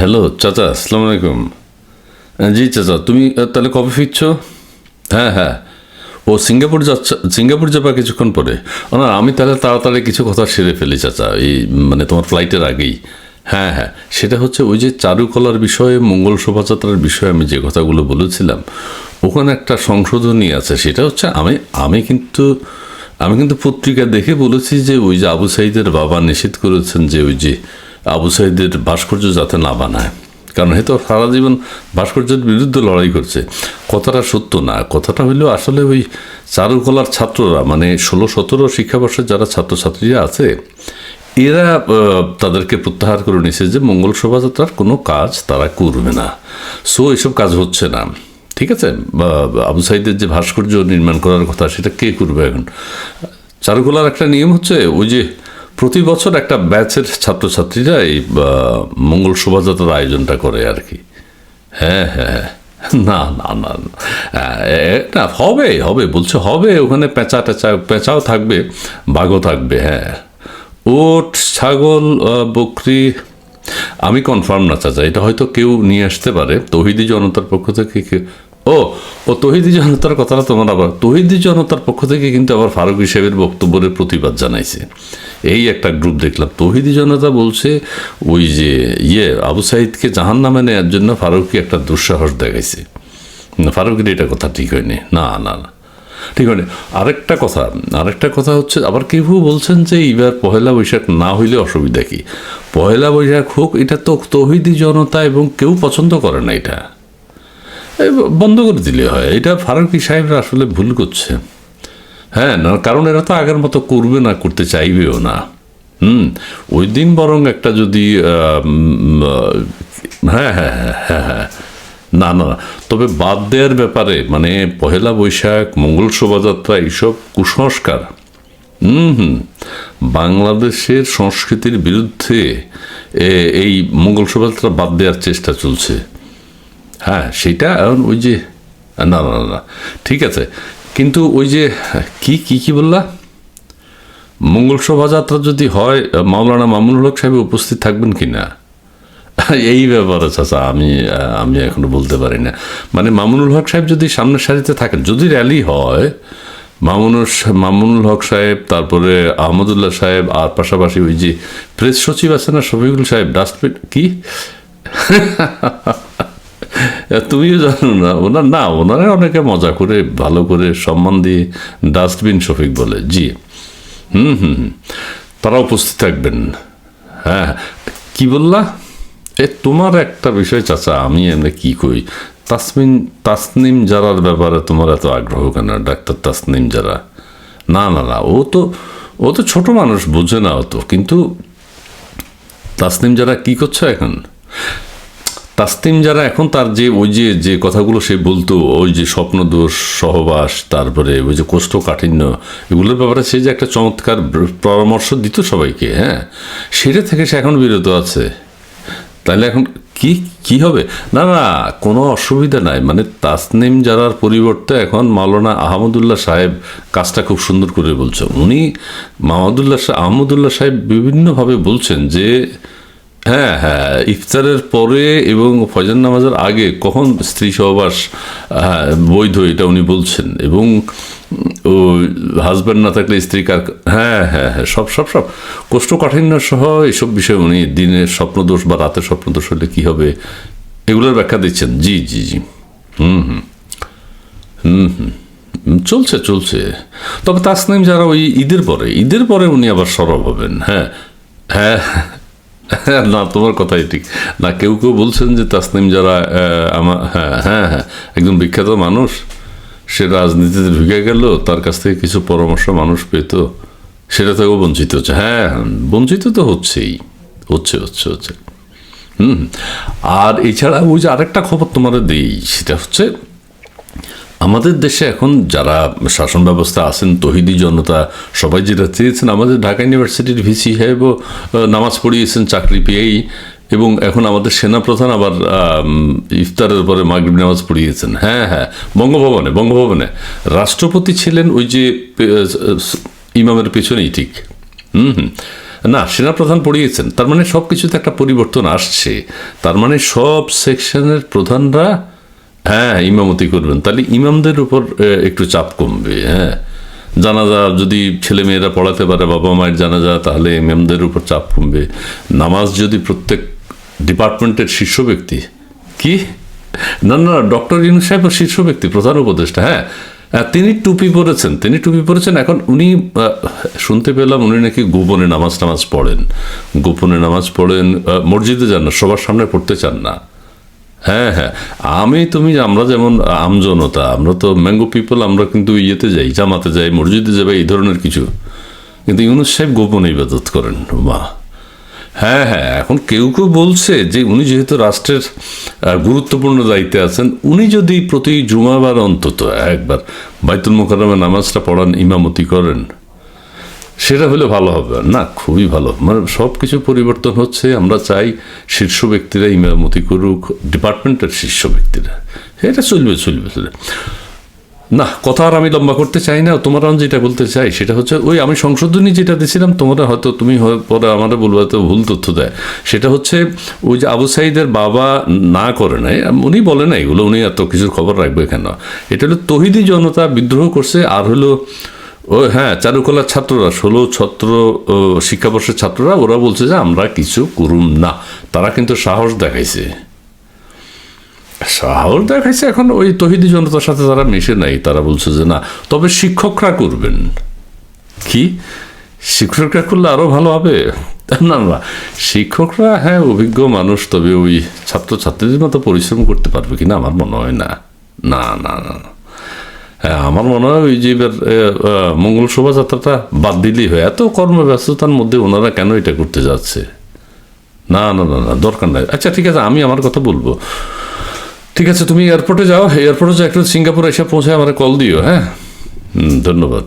Hello চাচা, আসসালামু আলাইকুম। জি চাচা, তুমি তাহলে কবে ফিরছো? হ্যাঁ হ্যাঁ। ও, সিঙ্গাপুর যাচ্ছে, সিঙ্গাপুর যাবা কিছুক্ষণ পরে। না, আমি তাহলে তাড়াতাড়ি কিছু কথা সেরে ফেলি চাচা, এই মানে তোমার ফ্লাইটের আগেই। হ্যাঁ হ্যাঁ সেটা হচ্ছে ওই যে চারুকলার বিষয়ে, মঙ্গল শোভাযাত্রার বিষয়ে আমি যে কথাগুলো বলেছিলাম, ওখানে একটা সংশোধনী আছে, সেটা হচ্ছে আমি আমি কিন্তু আমি কিন্তু পত্রিকা দেখে বলেছি যে ওই যে আবু সাইদের বাবা নিষেধ করেছেন যে ওই যে আবু সাইদের ভাস্কর্য যাতে না বানায়। কারণ হয়তো সারা জীবন ভাস্কর্যের বিরুদ্ধে লড়াই করছে। কথাটা সত্য না। কথাটা হইলেও আসলে ওই চারুকলার ছাত্ররা মানে ষোলো, সতেরো শিক্ষাবর্ষের যারা ছাত্রছাত্রীরা আছে, এরা তাদেরকে প্রত্যাহার করে নিছে যে মঙ্গল শোভাযাত্রার কোনো কাজ তারা করবে না। সো এসব কাজ হচ্ছে না। ঠিক আছে? আবু সাইদের যে ভাস্কর্য নির্মাণ করার কথা, সেটা কে করবে এখন? চারুকলার একটা নিয়ম হচ্ছে, ওই যে প্রতি বছর একটা ব্যাচের ছাত্রছাত্রীরা এই মঙ্গল শোভাযাত্রার আয়োজনটা করে আর কি হ্যাঁ হ্যাঁ হ্যাঁ। না না না না। হবে হবে, বলছে হবে, ওখানে পেঁচা টেঁচা, পেঁচাও থাকবে, বাঘও থাকবে হ্যাঁ ওট, ছাগল বকরি, আমি কনফার্ম না, চাচা, এটা হয়তো কেউ নিয়ে আসতে পারে, তহিদি জনতার পক্ষ থেকে ও ও তহিদি জনতার কথাটা তোমার আবার, তহিদি জনতার পক্ষ থেকে কিন্তু আবার ফারুক সাহেবের বক্তব্যের প্রতিবাদ জানাইছে। এই একটা গ্রুপ দেখলাম, তহিদি জনতা বলছে, ওই যে ইয়ে আবু সাইদকে জাহান নামে নেওয়ার জন্য ফারুককে একটা দুঃসাহস দেখাইছে। ফারুকের এটা কথা ঠিক হয়নি। না না না, ঠিক হয়নি। আরেকটা কথা আরেকটা কথা হচ্ছে, আবার কেউ বলছেন যে এবার পহেলা বৈশাখ না হইলে অসুবিধা কি? পহেলা বৈশাখ হোক, এটা তো তহিদি জনতা এবং কেউ পছন্দ করে না এটা। বন্ধ করে দিলে হয়। এটা ফারুকি সাহেবরা আসলে ভুল করছে। হ্যাঁ না, কারণ এরা তো আগের মতো করবে না, করতে চাইবেও না। হুম, ওই দিন বরং একটা যদি হ্যাঁ হ্যাঁ হ্যাঁ হ্যাঁ হ্যাঁ। না না। তবে বাদ দেওয়ার ব্যাপারে মানে পহেলা বৈশাখ, মঙ্গল শোভাযাত্রা, এইসব কুসংস্কার। হুম হুম। বাংলাদেশের সংস্কৃতির বিরুদ্ধে এই মঙ্গল শোভাযাত্রা বাদ দেওয়ার চেষ্টা চলছে। হ্যাঁ সেটা ওই যে না না না, না ঠিক আছে। কিন্তু ওই যে কি কি কি বললা? মঙ্গল শোভাযাত্রা যদি হয় মাওলানা মামুনুল হক সাহেব উপস্থিত থাকবেন কি না? এই ব্যাপারে চাচা আমি আমি এখনও বলতে পারি না। মানে মামুনুল হক সাহেব যদি সামনের সারিতে থাকেন যদি র্যালি হয় মামুনুল মামুনুল হক সাহেব তারপরে আহমদুল্লাহ সাহেব আর পাশাপাশি ওই যে প্রেস সচিব আছে না শফিকুল সাহেব ডাস্টবিন কি? তুমিও জানো না, ওনার, না, ওনারা অনেকে মজা করে, ভালো করে সম্মান দিয়ে ডাস্টবিন শফিক বলে, জি। হুম হুম। তারা উপস্থিত থাকবেন। হ্যাঁ কি বললা? এ, তোমার একটা বিষয় চাচা, আমি এমনি কি কই? তাসমিন, তাসনিম জারার ব্যাপারে তোমার এত আগ্রহ কেন? ডাক্তার তাসনিম জারা। না না না, ও তো ও তো ছোট মানুষ, বোঝে না অত। কিন্তু তাসনিম যারা কি করছে এখন? তাসনিম যারা এখন তার যে, ওই যে যে কথাগুলো সে বলতো, ওই যে স্বপ্নদোষ সহবাস, তারপরে ওই যে কোষ্ঠকাঠিন্য এগুলোর ব্যাপারে সে যে একটা চমৎকার পরামর্শ দিত সবাইকে হ্যাঁ? সেটা থেকে সে এখন বিরত আছে। তাহলে এখন কি কি হবে? না না, কোনো অসুবিধা নাই। মানে তাসনিম যারার পরিবর্তে এখন মাওলানা আহমদুল্লাহ সাহেব কাজটা খুব সুন্দর করে বলছে। উনি মাহমুদুল্লাহ আহমদুল্লাহ সাহেব বিভিন্নভাবে বলছেন যে হ্যাঁ হ্যাঁ ইফতারের পরে এবং ফজর নামাজের আগে কখন স্ত্রী সহবাস হ্যাঁ, বৈধ এটা উনি বলছেন এবং ও হাজব্যান্ড না থাকলে স্ত্রী কার হ্যাঁ হ্যাঁ হ্যাঁ সব সব সব। কোষ্ঠকাঠিন্য সহ এসব বিষয়ে উনি দিনের স্বপ্নদোষ বা রাতের স্বপ্নদোষ হলে কী হবে? এগুলোর ব্যাখ্যা দিচ্ছেন। জি জি জি। হুম হুম। হুম হুম। চলছে চলছে। তবে তাসনিম যারা ওই ঈদের পরে ঈদের পরে উনি আবার সরব হবেন হ্যাঁ হ্যাঁ। হ্যাঁ, না, তোমার কথাই ঠিক। না, কেউ কেউ বলছেন যে তাসনিম যারা আমার হ্যাঁ হ্যাঁ হ্যাঁ একজন বিখ্যাত মানুষ, সে রাজনীতিতে ঢুকে গেল, তার কাছ থেকে কিছু পরামর্শ মানুষ পেত, সেটা থেকেও বঞ্চিত হচ্ছে। হ্যাঁ বঞ্চিত তো হচ্ছেই, হচ্ছে হচ্ছে হচ্ছে। হুম, আর এছাড়া ওই যে আরেকটা খবর তোমাদের দিই, সেটা হচ্ছে আমাদের দেশে এখন যারা শাসন ব্যবস্থা আছেন, তহিদি জনতা, সবাই যেটা চেয়েছেন, আমাদের ঢাকা ইউনিভার্সিটির ভিসি সাহেবও নামাজ পড়িয়েছেন, চাকরি পেয়েই। এবং এখন আমাদের সেনাপ্রধান আবার ইফতারের পরে মাগরিব নামাজ পড়িয়েছেন। হ্যাঁ হ্যাঁ বঙ্গভবনে বঙ্গভবনে। রাষ্ট্রপতি ছিলেন ওই যে ইমামের পেছনেই ঠিক। হুম হুম। না, সেনাপ্রধান পড়িয়েছেন। তার মানে সব কিছুতে একটা পরিবর্তন আসছে। তার মানে সব সেকশনের প্রধানরা হ্যাঁ ইমামতি করবেন। তাহলে ইমামদের উপর একটু চাপ কমবে হ্যাঁ। জানাজা যদি ছেলে মেয়েরা পড়াতে পারে, বাবা মায়ের জানাজা, তাহলে ইমামদের উপর চাপ কমবে। নামাজ যদি প্রত্যেক ডিপার্টমেন্টের শীর্ষ ব্যক্তি, কি? না না, ডক্টর ইউনুস সাহেব শীর্ষ ব্যক্তি, প্রধান উপদেষ্টা হ্যাঁ। তিনি টুপি পরেছেন, তিনি টুপি পরেছেন, এখন উনি শুনতে পেলাম উনি নাকি গোপনে নামাজ টামাজ পড়েন। গোপনে নামাজ পড়েন মসজিদে যান না, সবার সামনে পড়তে চান না। হ্যাঁ হ্যাঁ। আমি, তুমি, আমরা যেমন আমজনতা আমরা তো ম্যাঙ্গো পিপল, আমরা কিন্তু ইয়েতে যাই, জামাতে যাই, মসজিদে যাই এই ধরনের কিছু। কিন্তু ইউনুস সাহেব গোপনে ইবাদত করেন, মা। হ্যাঁ হ্যাঁ এখন কেউ কেউ বলছে যে উনি যেহেতু রাষ্ট্রের গুরুত্বপূর্ণ দায়িত্বে আছেন, উনি যদি প্রতি জুমাবার অন্তত একবার বাইতুল মোকারমে নামাজটা পড়ান, ইমামতি করেন সেটা হলে ভালো হবে। না, খুবই ভালো। মানে সব কিছু পরিবর্তন হচ্ছে। আমরা চাই শীর্ষ ব্যক্তিরা ইমামতি করুক, ডিপার্টমেন্টের শীর্ষ ব্যক্তিরা। এটা চলবে চলবে চলবে। না, কথা আর আমি লম্বা করতে চাই না। তোমার আমি যেটা বলতে চাই সেটা হচ্ছে, ওই আমি সংশোধনী যেটা দিয়েছিলাম তোমরা হয়তো তুমি পরে আমাদের বলব হয়তো ভুল তথ্য দেয়। সেটা হচ্ছে, ওই যে আবু সাইদের বাবা না করে নাই, উনি বলে না, এগুলো উনি এত কিছুর খবর রাখবে কেন? এটা হলো তহিদি জনতা বিদ্রোহ করছে, আর হলো ও হ্যাঁ চারুকলার ছাত্ররা, ষোলো ছাত্র শিক্ষাবর্ষের ছাত্ররা, ওরা বলছে যে আমরা কিছু করুম না। তারা কিন্তু সাহস দেখাইছে। সাহস দেখাইছে এখন ওই তহিদি জনতার সাথে তারা মিশে নাই, তারা বলছে যে না, তবে শিক্ষকরা করবেন। কি? শিক্ষকরা করলে আরও ভালো হবে? না না শিক্ষকরা হ্যাঁ অভিজ্ঞ মানুষ, তবে ওই ছাত্রছাত্রীদের মতো পরিশ্রম করতে পারবে কিনা আমার মনে হয় না না না না। আমার মনে হয় ওই যে এবার মঙ্গল শোভাযাত্রাটা বাদ দিলেই হয়। এত কর্মব্যস্ততার মধ্যে ওনারা কেন এটা করতে যাচ্ছে? না না না না, দরকার নাই। আচ্ছা ঠিক আছে, আমি আমার কথা বলব। ঠিক আছে, তুমি এয়ারপোর্টে যাও। এয়ারপোর্টে যাও, একটু সিঙ্গাপুর এসে পৌঁছে আমার কল দিও হ্যাঁ? ধন্যবাদ।